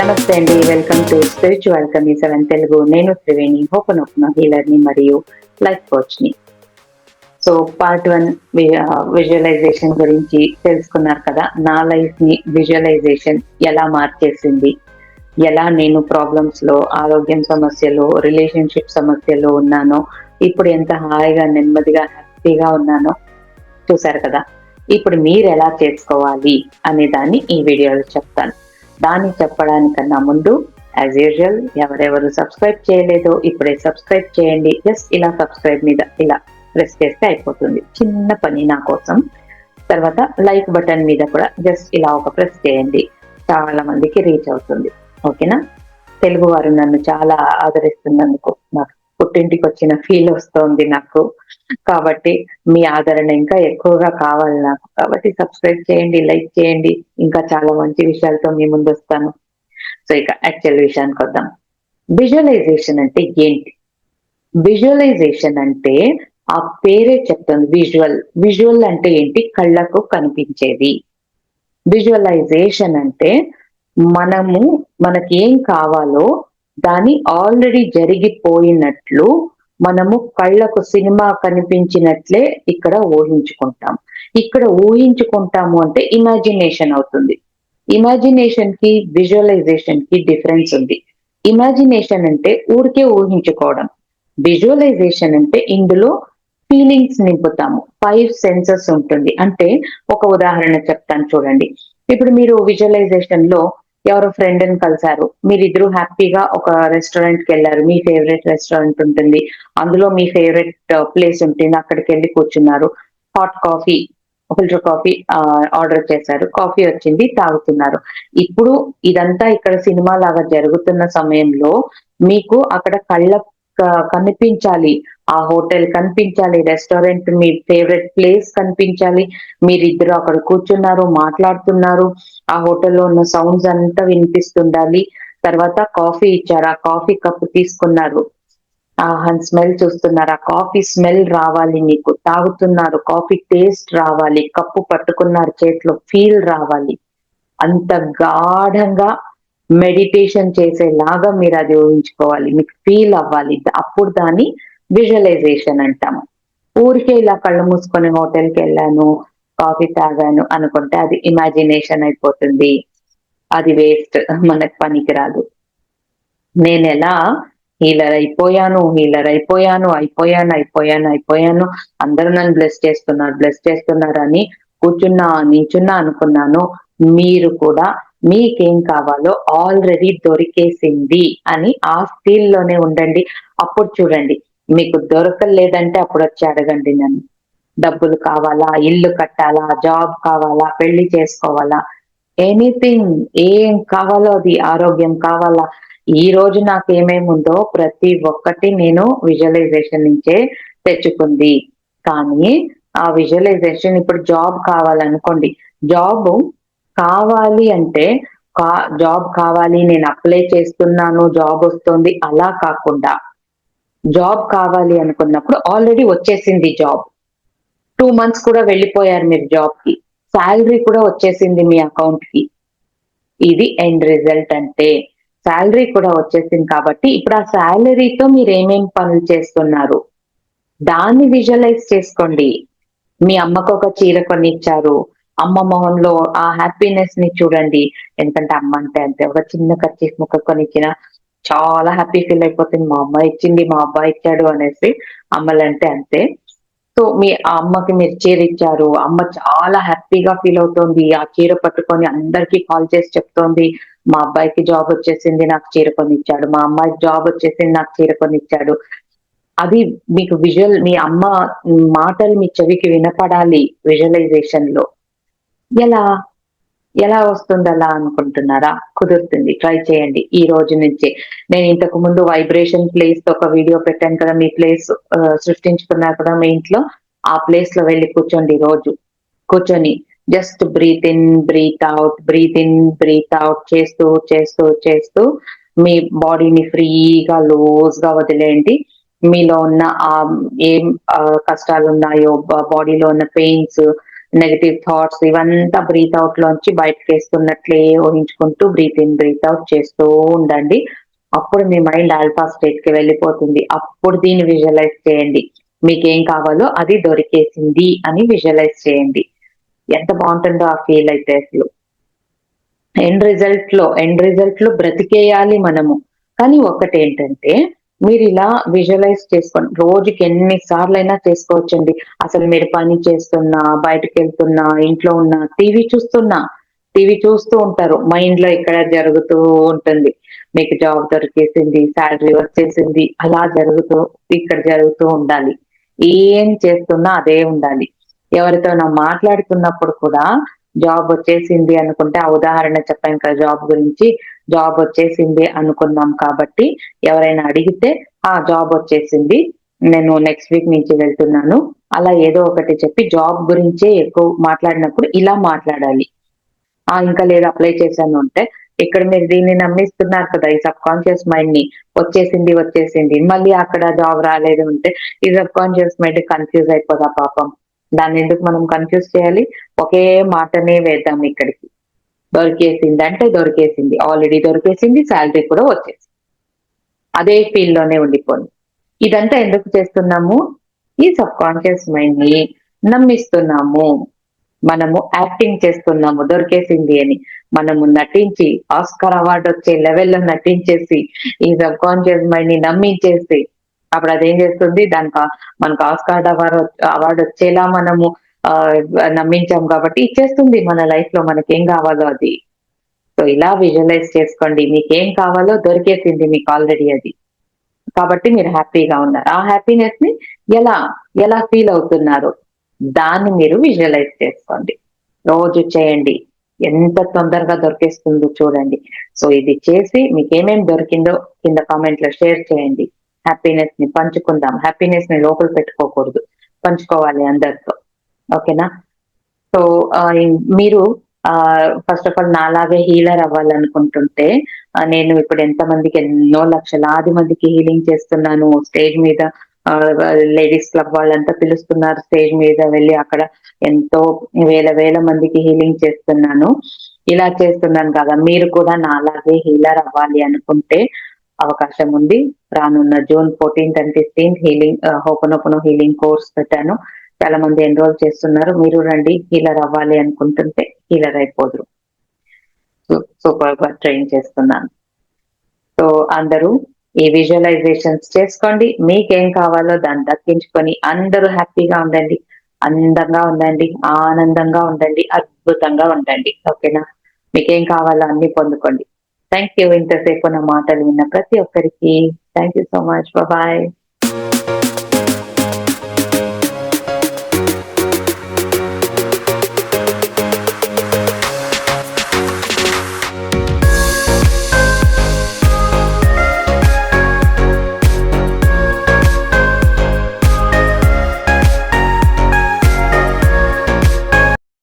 నమస్తే అండి. Welcome to spiritual kami seven Telugu నేను త్రివేణి. హోపన్ ఓపెన్ హీలర్ని మరియు లైఫ్ కోచ్ని సో పార్ట్ వన్ విజువలైజేషన్ గురించి తెలుసుకున్నారు కదా. నా లైఫ్ని విజువలైజేషన్ ఎలా మార్చేసింది? ఎలా నేను ప్రాబ్లమ్స్లో ఆరోగ్యం సమస్యలు రిలేషన్షిప్ సమస్యలు ఉన్నానో ఇప్పుడు ఎంత హాయిగా నెమ్మదిగా హ్యాపీగా ఉన్నానో చూసారు కదా. ఇప్పుడు మీరు ఎలా చేసుకోవాలి అనే దాన్ని ఈ వీడియోలో చెప్తాను. దాన్ని చెప్పడానికన్నా ముందు యాజ్ యూజువల్ ఎవరెవరు సబ్స్క్రైబ్ చేయలేదో ఇప్పుడే సబ్స్క్రైబ్ చేయండి. జస్ట్ ఇలా సబ్స్క్రైబ్ మీద ఇలా ప్రెస్ చేస్తే అయిపోతుంది. చిన్న పని నా కోసం. తర్వాత లైక్ బటన్ మీద కూడా జస్ట్ ఇలా ఒక ప్రెస్ చేయండి. చాలా మందికి రీచ్ అవుతుంది. ఓకేనా తెలుగు వారు నన్ను చాలా ఆదరిస్తున్నందుకు నాకు పుట్టింటికి వచ్చిన ఫీల్ వస్తోంది నాకు. కాబట్టి మీ ఆదరణ ఇంకా ఎక్కువగా కావాలి నాకు. కాబట్టి సబ్స్క్రైబ్ చేయండి లైక్ చేయండి. ఇంకా చాలా మంచి విషయాలతో మీ ముందు వస్తాను సో ఇక యాక్చువల్ విషయానికి వద్దాం. విజువలైజేషన్ అంటే ఏంటి? విజువలైజేషన్ అంటే ఆ పేరే చెప్తుంది. విజువల్ విజువల్ అంటే ఏంటి? కళ్ళకు కనిపించేది. విజువలైజేషన్ అంటే మనము మనకి ఏం కావాలో దాని ఆల్రెడీ జరిగిపోయినట్లు మనము కళ్ళకు సినిమా కనిపించినట్లే ఇక్కడ ఊహించుకుంటాం. ఇక్కడ ఊహించుకుంటాము అంటే ఇమాజినేషన్ అవుతుంది. ఇమాజినేషన్కి విజువలైజేషన్కి డిఫరెన్స్ ఉంది. ఇమాజినేషన్ అంటే ఊరికే ఊహించుకోవడం. విజువలైజేషన్ అంటే ఇందులో ఫీలింగ్స్ నింపుతాము. ఫైవ్ సెన్సెస్ ఉంటుంది. అంటే ఒక ఉదాహరణ చెప్తాను చూడండి. ఇప్పుడు మీరు విజువలైజేషన్లో ఎవరో ఫ్రెండ్ని కలిసారు మీరిద్దరు హ్యాపీగా ఒక రెస్టారెంట్కి వెళ్ళారు. మీ ఫేవరెట్ రెస్టారెంట్ ఉంటుంది. అందులో మీ ఫేవరెట్ ప్లేస్ uh, ఉంటుంది. అక్కడికి వెళ్ళి కూర్చున్నారు. Hot coffee filter coffee order చేశారు. కాఫీ వచ్చింది తాగుతున్నారు. ఇప్పుడు ఇదంతా ఇక్కడ సినిమా లాగా జరుగుతున్న సమయంలో మీకు అక్కడ కళ్ళ కనిపించాలి. ఆ హోటల్ కనిపించాలి. రెస్టారెంట్ మీ ఫేవరెట్ ప్లేస్ కనిపించాలి. మీరిద్దరు అక్కడ కూర్చున్నారు మాట్లాడుతున్నారు. ఆ హోటల్లో ఉన్న సౌండ్స్ అంతా వినిపిస్తుండాలి. తర్వాత కాఫీ ఇచ్చారు. ఆ కాఫీ కప్ తీసుకున్నారు. ఆ స్మెల్ చూస్తున్నారు. ఆ కాఫీ స్మెల్ రావాలి నీకు. తాగుతున్నారు. కాఫీ టేస్ట్ రావాలి. కప్పు పట్టుకున్నారు. చేతిలో ఫీల్ రావాలి. అంత గాఢంగా మెడిటేషన్ చేసేలాగా మీరు అది ఊహించుకోవాలి. మీకు ఫీల్ అవ్వాలి. అప్పుడు దాన్ని విజువలైజేషన్ అంటాము. ఊరికే ఇలా కళ్ళు మూసుకొని హోటల్కి వెళ్ళాను కాఫీ తాగాను అనుకుంటే అది ఇమాజినేషన్ అయిపోతుంది. అది వేస్ట్ మనకు పనికిరాదు. నేను ఎలా హీలర్ అయిపోయాను హీలర్ అయిపోయాను అయిపోయాను అయిపోయాను అయిపోయాను. అందరూ నన్ను బ్లెస్ చేస్తున్నారు బ్లెస్ చేస్తున్నారు అని కూర్చున్నా నించున్నా అనుకున్నాను. మీరు కూడా మీకేం కావాలో ఆల్రెడీ దొరికేసింది అని ఆ ఫీల్లోనే ఉండండి. అప్పుడు చూడండి. మీకు దొరకలేదంటే అప్పుడు వచ్చి అడగండి నన్ను. డబ్బులు కావాలా? ఇల్లు కట్టాలా? జాబ్ కావాలా? పెళ్ళి చేసుకోవాలా? ఎనీథింగ్ ఏం కావాలో అది ఆరోగ్యం కావాలా? ఈ రోజు నాకు ఏమేమి ఉందో ప్రతి ఒక్కటి నేను విజువలైజేషన్ నుంచే తెచ్చుకుంది. కానీ ఆ విజువలైజేషన్ ఇప్పుడు జాబ్ కావాలనుకోండి. జాబ్ కావాలి అంటే కా జాబ్ కావాలి నేను అప్లై చేస్తున్నాను జాబ్ వస్తుంది అలా కాకుండా జాబ్ కావాలి అనుకున్నప్పుడు ఆల్రెడీ వచ్చేసింది జాబ్. టూ మంత్స్ కూడా వెళ్ళిపోయారు మీరు జాబ్కి శాలరీ కూడా వచ్చేసింది మీ అకౌంట్కి ఇది ఎండ్ రిజల్ట్ అంటే. శాలరీ కూడా వచ్చేసింది కాబట్టి ఇప్పుడు ఆ శాలరీతో మీరు ఏమేం పనులు చేస్తున్నారు? దాన్ని విజువలైజ్ చేసుకోండి. మీ అమ్మకు ఒక చీర కొనిచ్చారు. అమ్మ మొహంలో ఆ హ్యాపీనెస్ని చూడండి. ఎందుకంటే అమ్మ అంటే అంతే. ఒక చిన్న కర్చీఫ్ ముక్క కొనిచ్చిన చాలా హ్యాపీ ఫీల్ అయిపోతుంది. మా అమ్మ ఇచ్చింది మా అబ్బాయి ఇచ్చాడు అనేసి అమ్మలంటే అంతే. సో మీ ఆ అమ్మకి మీరు చీర ఇచ్చారు అమ్మ చాలా హ్యాపీగా ఫీల్ అవుతోంది. ఆ చీర పట్టుకొని అందరికి కాల్ చేసి చెప్తోంది. మా అబ్బాయికి జాబ్ వచ్చేసింది నాకు చీర కొనిచ్చాడు. మా అమ్మాయికి జాబ్ వచ్చేసింది నాకు చీర కొనిచ్చాడు. అది మీకు విజువల్ మీ అమ్మ మాటలు మీ చెవికి వినపడాలి విజువలైజేషన్లో. ఎలా ఎలా వస్తుంది అలా అనుకుంటున్నారా? కుదురుతుంది. ట్రై చేయండి. ఈ రోజు నుంచి. నేను ఇంతకు ముందు వైబ్రేషన్ ప్లేస్తో ఒక వీడియో పెట్టాను కదా మీ ప్లేస్ సృష్టించుకున్నారు కదా మీ ఇంట్లో. ఆ ప్లేస్లో వెళ్ళి కూర్చోండి రోజు. కూర్చొని just breathe in breathe out breathe in breathe out చేస్తూ చేస్తూ చేస్తూ మీ బాడీని ఫ్రీగా లూజ్గా వదిలేయండి. మీలో ఉన్న ఆ ఏం కష్టాలు ఉన్నాయో బాడీలో ఉన్న పెయిన్స్ నెగటివ్ థాట్స్ ఇవంతా బ్రీత్ అవుట్ లోంచి బయటకు వేస్తున్నట్లే ఊహించుకుంటూ బ్రీత్ ఇన్ బ్రీత్ అవుట్ చేస్తూ ఉండండి. అప్పుడు మీ మైండ్ ఆల్ఫా స్టేట్కి వెళ్ళిపోతుంది. అప్పుడు దీన్ని విజువలైజ్ చేయండి. మీకేం కావాలో అది దొరికేసింది అని విజువలైజ్ చేయండి. ఎంత బాగుంటుందో ఆ ఫీల్ అయితే అసలు. ఎండ్ రిజల్ట్లో ఎండ్ రిజల్ట్లో బ్రతికేయాలి మనము. కానీ ఒకటి ఏంటంటే మీరు ఇలా విజువలైజ్ చేసుకోండి. రోజుకి ఎన్ని సార్లు అయినా చేసుకోవచ్చండి. అసలు మీరు పని చేస్తున్నా బయటకు వెళ్తున్నా ఇంట్లో ఉన్నా టీవీ చూస్తున్నా టీవీ చూస్తూ ఉంటారు. మైండ్లో ఇక్కడ జరుగుతూ ఉంటుంది. మీకు జాబ్ దొరికేసింది శాలరీ వచ్చేసింది అలా జరుగుతూ ఇక్కడ జరుగుతూ ఉండాలి. ఏం చేస్తున్నా అదే ఉండాలి. ఎవరితో మాట్లాడుతున్నప్పుడు కూడా జాబ్ వచ్చేసింది అనుకుంటే ఆ ఉదాహరణ చెప్పాను కదా జాబ్ గురించి. జాబ్ వచ్చేసింది అనుకున్నాం కాబట్టి ఎవరైనా అడిగితే ఆ జాబ్ వచ్చేసింది. నేను నెక్స్ట్ వీక్ నుంచి వెళ్తున్నాను. అలా ఏదో ఒకటి చెప్పి జాబ్ గురించే ఎక్కువ మాట్లాడినప్పుడు ఇలా మాట్లాడాలి. ఆ ఇంకా లేదు అప్లై చేశాను. అంటే ఇక్కడ మీరు దీన్ని నమ్మిస్తున్నారు కదా ఈ సబ్ కాన్షియస్ మైండ్ని. వచ్చేసింది వచ్చేసింది. మళ్ళీ అక్కడ జాబ్ రాలేదు అంటే ఈ సబ్ కాన్షియస్ మైండ్ కన్ఫ్యూజ్ అయిపోదా పాపం. దాన్ని ఎందుకు మనం కన్ఫ్యూజ్ చేయాలి? ఒకే మాటనే వేద్దాం ఇక్కడికి. దొరికేసింది అంటే దొరికేసింది. ఆల్రెడీ దొరికేసింది శాలరీ కూడా వచ్చేసింది. అదే ఫీల్లోనే ఉండిపోయింది. ఇదంతా ఎందుకు చేస్తున్నాము? ఈ సబ్ కాన్షియస్ మైండ్ని నమ్మిస్తున్నాము. మనము యాక్టింగ్ చేస్తున్నాము. దొరికేసింది అని మనము నటించి ఆస్కార్ అవార్డు వచ్చే లెవెల్లో నటించేసి ఈ సబ్ కాన్షియస్ మైండ్ని నమ్మించేసి అప్పుడు అదేం చేస్తుంది? దానికి మనకు ఆస్కార్ అవార్డు అవార్డు వచ్చేలా మనము నమ్మించాం కాబట్టి ఇచ్చేస్తుంది మన లైఫ్లో మనకేం కావాలో అది. సో ఇలా విజువలైజ్ చేసుకోండి. మీకు ఏం కావాలో దొరికేసింది మీకు ఆల్రెడీ అది. కాబట్టి మీరు హ్యాపీగా ఉన్నారు. ఆ హ్యాపీనెస్ని ఎలా ఎలా ఫీల్ అవుతున్నారు దాన్ని మీరు విజువలైజ్ చేసుకోండి. రోజు చేయండి. ఎంత తొందరగా దొరికేస్తుందో చూడండి. సో ఇది చేసి మీకు ఏమేమి దొరికిందో కింద కామెంట్లో షేర్ చేయండి. హ్యాపీనెస్ని పంచుకుందాం. హ్యాపీనెస్ని లోపల పెట్టుకోకూడదు. పంచుకోవాలి అందరితో. ఓకేనా? సో మీరు ఫస్ట్ ఆఫ్ ఆల్ నాలాగే హీలర్ అవ్వాలనుకుంటుంటే నేను ఇప్పుడు ఎంత మందికి ఎన్నో లక్షలాది మందికి హీలింగ్ చేస్తున్నాను. స్టేజ్ మీద లేడీస్ క్లబ్ వాళ్ళంతా పిలుస్తున్నారు. స్టేజ్ మీద వెళ్ళి అక్కడ ఎంతో వేల వేల మందికి హీలింగ్ చేస్తున్నాను. ఇలా చేస్తున్నాను కదా. మీరు కూడా నాలాగే హీలర్ అవ్వాలి అనుకుంటే అవకాశం ఉంది. రానున్న June fourteenth and fifteenth healing ho'oponopono healing course పెట్టాను. చాలా మంది ఎన్రోల్ చేస్తున్నారు. మీరు రండి హీలర్ అవ్వాలి అనుకుంటుంటే హీలర్ అయిపోదురు. సూపర్గా ట్రైన్ చేస్తున్నాను. సో అందరూ ఈ విజువలైజేషన్స్ చేసుకోండి. మీకేం కావాలో దాన్ని దక్కించుకొని అందరూ హ్యాపీగా ఉండండి. అందంగా ఉండండి ఆనందంగా ఉండండి అద్భుతంగా ఉండండి. ఓకేనా? మీకేం కావాలో అన్ని పొందుకోండి. థ్యాంక్ యూ ఇంతసేపు నా మాటలు విన్న ప్రతి ఒక్కరికి. Thank you so much bye